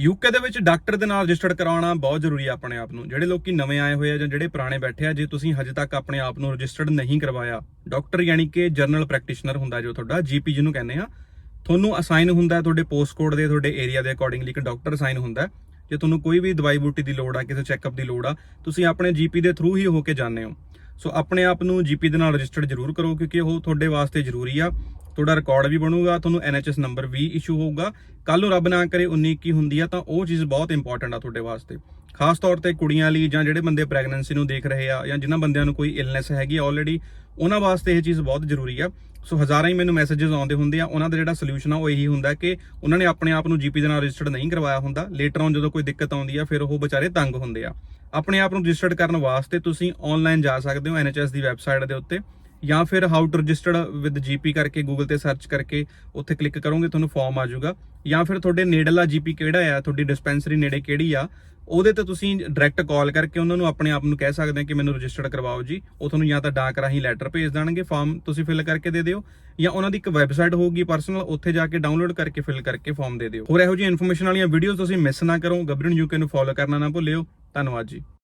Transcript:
UK ਦੇ ਵਿੱਚ doctor ਦੇ ਨਾਲ ਰਜਿਸਟਰਡ ਕਰਾਉਣਾ ਬਹੁਤ ਜ਼ਰੂਰੀ ਹੈ ਆਪਣੇ ਆਪ ਨੂੰ। ਜਿਹੜੇ ਲੋਕੀ ਨਵੇਂ ਆਏ ਹੋਏ ਆ ਜਾਂ ਜਿਹੜੇ ਪੁਰਾਣੇ ਬੈਠੇ ਆ, ਜੇ ਤੁਸੀਂ ਹਜੇ ਤੱਕ ਆਪਣੇ ਆਪ ਨੂੰ ਰਜਿਸਟਰਡ ਨਹੀਂ ਕਰਵਾਇਆ, ਡਾਕਟਰ ਯਾਨੀ ਕਿ ਜਨਰਲ ਪ੍ਰੈਕਟੀਸ਼ਨਰ ਹੁੰਦਾ ਜੋ ਤੁਹਾਡਾ, ਜੀਪੀ ਜਿਹਨੂੰ ਕਹਿੰਦੇ ਆ, ਤੁਹਾਨੂੰ ਅਸਾਈਨ ਹੁੰਦਾ ਤੁਹਾਡੇ ਪੋਸਟ ਕੋਡ ਦੇ, ਤੁਹਾਡੇ ਏਰੀਆ ਦੇ ਅਕੋਰਡਿੰਗਲੀ ਇੱਕ ਡਾਕਟਰ ਅਸਾਈਨ ਹੁੰਦਾ ਜੇ ਤੁਹਾਨੂੰ ਕੋਈ ਵੀ ਦਵਾਈ ਬੂਟੀ ਦੀ ਲੋੜ ਆ, ਕਿਸੇ ਚੈੱਕਅਪ ਦੀ ਲੋੜ ਆ, ਤੁਸੀਂ ਆਪਣੇ ਜੀਪੀ ਦੇ ਥਰੂ ਹੀ ਹੋ ਕੇ ਜਾਂਦੇ ਹੋ। ਸੋ ਆਪਣੇ ਆਪ ਨੂੰ ਜੀਪੀ ਦੇ ਨਾਲ ਰਜਿਸਟਰਡ ਜ਼ਰੂਰ ਕਰੋ ਕਿਉਂਕਿ ਉਹ ਤੁਹਾਡੇ ਵਾਸਤੇ ਜ਼ਰੂਰੀ ਆ। ਤੁਹਾਡਾ ਰਿਕਾਰਡ ਵੀ ਬਣੂਗਾ, ਤੁਹਾਨੂੰ ਐਨਐਚਐਸ ਨੰਬਰ ਵੀ ਇਸ਼ੂ ਹੋਊਗਾ। ਕੱਲ ਨੂੰ ਰੱਬ ਨਾ ਕਰੇ 19 ਕੀ ਹੁੰਦੀ ਆ, ਤਾਂ ਉਹ ਚੀਜ਼ ਬਹੁਤ ਇੰਪੋਰਟੈਂਟ ਆ ਤੁਹਾਡੇ ਵਾਸਤੇ। ਖਾਸ ਤੌਰ ਤੇ ਕੁੜੀਆਂ ਲਈ ਜਾਂ ਜਿਹੜੇ ਬੰਦੇ ਪ੍ਰੈਗਨੈਂਸੀ ਨੂੰ ਦੇਖ ਰਹੇ ਆ, ਜਾਂ ਜਿਨ੍ਹਾਂ ਬੰਦਿਆਂ ਨੂੰ ਕੋਈ ਇਲਨੈਸ ਹੈਗੀ ਆਲਰੇਡੀ ਉਹਨਾਂ ਵਾਸਤੇ ਇਹ ਚੀਜ਼ ਬਹੁਤ ਜ਼ਰੂਰੀ ਆ। ਸੋ ਹਜ਼ਾਰਾਂ ਹੀ ਮੈਨੂੰ ਮੈਸੇजेस ਆਉਂਦੇ ਹੁੰਦੇ ਆ, ਉਹਨਾਂ ਦਾ ਜਿਹੜਾ ਸੋਲੂਸ਼ਨ ਆ, ਉਹ ਇਹੀ ਹੁੰਦਾ ਕਿ ਉਹਨਾਂ ਨੇ ਆਪਣੇ ਆਪ ਨੂੰ ਜੀਪੀ ਦੇ ਨਾਲ ਰਜਿਸਟਰਡ ਨਹੀਂ ਕਰਵਾਇਆ ਹੁੰਦਾ। ਲੇਟਰ ਔਨ ਜਦੋਂ ਕੋਈ ਦਿੱਕਤ ਆਉਂਦੀ ਆ, ਫਿਰ ਉਹ ਵਿਚਾਰੇ ਤੰਗ ਹੁੰਦੇ ਆ। ਆਪਣੇ ਆਪ ਨੂੰ ਰਜਿਸਟਰਡ ਕਰਨ ਵਾਸਤੇ ਤੁਸੀਂ ਆਨਲਾਈਨ ਜਾ ਸਕਦੇ ਹੋ ਐਨਐਚਐਸ ਦੀ ਵੈਬਸਾਈਟ ਦੇ ਉੱਤੇ। ਜਾਂ ਫਿਰ how to registered with GP ਕਰਕੇ ਗੂਗਲ ਤੇ ਸਰਚ ਕਰਕੇ ਉੱਥੇ ਕਲਿੱਕ ਕਰੋਗੇ, ਤੁਹਾਨੂੰ ਫਾਰਮ ਆ ਜਾਊਗਾ। ਜਾਂ ਫਿਰ ਤੁਹਾਡੇ ਨੇੜਲਾ ਜੀਪੀ ਕਿਹੜਾ ਆ, ਤੁਹਾਡੀ ਡਿਸਪੈਂਸਰੀ ਨੇੜੇ ਕਿਹੜੀ ਆ, ਉਹਦੇ ਤੇ ਤੁਸੀਂ ਡਾਇਰੈਕਟ ਕਾਲ ਕਰਕੇ ਉਹਨਾਂ ਨੂੰ ਆਪਣੇ ਆਪ ਨੂੰ ਕਹਿ ਸਕਦੇ ਆ ਕਿ ਮੈਨੂੰ ਰਜਿਸਟਰਡ ਕਰਵਾਓ ਜੀ। ਉਹ ਤੁਹਾਨੂੰ ਜਾਂ ਤਾਂ ਡਾਕ ਰਾਹੀਂ ਲੈਟਰ ਭੇਜ ਦੇਣਗੇ ਫਾਰਮ ਤੁਸੀਂ ਫਿਲ ਕਰਕੇ ਦੇ ਦਿਓ, ਜਾਂ ਉਹਨਾਂ ਦੀ ਇੱਕ ਵੈਬਸਾਈਟ ਹੋਊਗੀ ਪਰਸਨਲ ਉੱਥੇ ਜਾ ਕੇ ਡਾਊਨਲੋਡ ਕਰਕੇ ਫਿਲ ਕਰਕੇ ਫਾਰਮ ਦੇ ਦਿਓ। ਹੋਰ ਇਹੋ ਜਿਹੀ ਇਨਫੋਰਮੇਸ਼ਨ ਵਾਲੀਆਂ ਵੀਡੀਓਜ਼ ਤੁਸੀਂ ਮਿਸ ਨਾ ਕਰੋ ਗੱਬਰਨ ਯੂਕੇ ਨੂੰ ਫੋਲੋ ਕਰਨਾ ਨਾ ਭੁੱਲਿਓ। ਧੰਨਵਾਦ ਜੀ।